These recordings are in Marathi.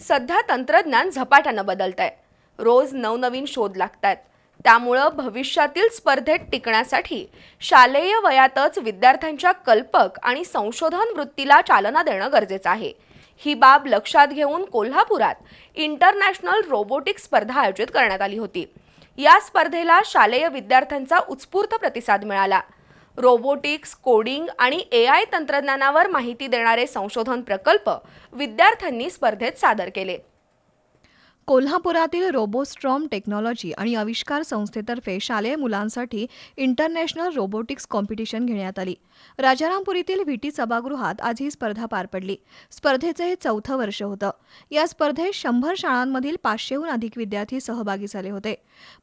सध्या तंत्रज्ञान झपाट्यानं बदलत आहे रोज नवनवीन शोध लागत आहेत त्यामुळं भविष्यातील स्पर्धेत टिकण्यासाठी शालेय वयातच विद्यार्थ्यांच्या कल्पक आणि संशोधन वृत्तीला चालना देणं गरजेचं आहे. ही बाब लक्षात घेऊन कोल्हापुरात इंटरनॅशनल रोबोटिक स्पर्धा आयोजित करण्यात आली होती. या स्पर्धेला शालेय विद्यार्थ्यांचा उत्स्फूर्त प्रतिसाद मिळाला. रोबोटिक्स कोडिंग आणि ए आय तंत्रज्ञानावर माहिती देणारे संशोधन प्रकल्प विद्यार्थ्यांनी स्पर्धेत सादर केले. कोल्हापुरातील रोबोस्ट्रॉम टेक्नॉलॉजी आणि आविष्कार संस्थेतर्फे शालेय मुलांसाठी इंटरनॅशनल रोबोटिक्स कॉम्पिटिशन घेण्यात आली. राजारामपुरीतील व्हीटी सभागृहात आज ही स्पर्धा पार पडली. स्पर्धेचं हे चौथं वर्ष होतं. या स्पर्धेत शंभर शाळांमधील पाचशेहून अधिक विद्यार्थी सहभागी झाले होते.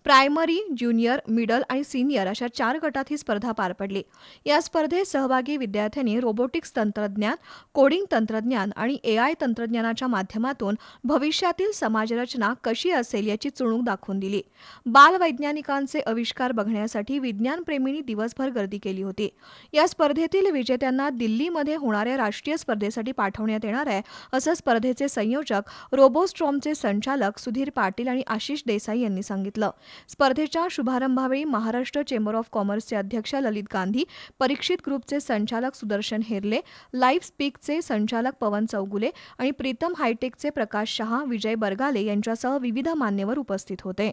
प्रायमरी ज्युनियर मिडल आणि सिनियर अशा चार गटात ही स्पर्धा पार पडली. या स्पर्धेत सहभागी विद्यार्थ्यांनी रोबोटिक्स तंत्रज्ञान कोडिंग तंत्रज्ञान आणि ए आय तंत्रज्ञानाच्या माध्यमातून भविष्यातील समाजरचना कशी असेल याची चुणूक दाखवून दिली. बालवैज्ञानिकांचे आविष्कार बघण्यासाठी विज्ञानप्रेमींनी दिवसभर गर्दी केली होती. या स्पर्धेतील विजेत्यांना दिल्लीमध्ये होणाऱ्या राष्ट्रीय स्पर्धेसाठी पाठवण्यात येणार आहे असं स्पर्धेचे संयोजक रोबोस्ट्रॉमचे संचालक सुधीर पाटील आणि आशिष देसाई यांनी सांगितलं. स्पर्धेच्या शुभारंभावेळी महाराष्ट्र चेंबर ऑफ कॉमर्सचे अध्यक्ष ललित गांधी परीक्षित ग्रुपचे संचालक सुदर्शन हेरले लाईफ स्पीकचे संचालक पवन चौगुले आणि प्रीतम हायटेकचे प्रकाश शहा विजय बरगाले यांच्यासह विविध मान्यवर उपस्थित होते.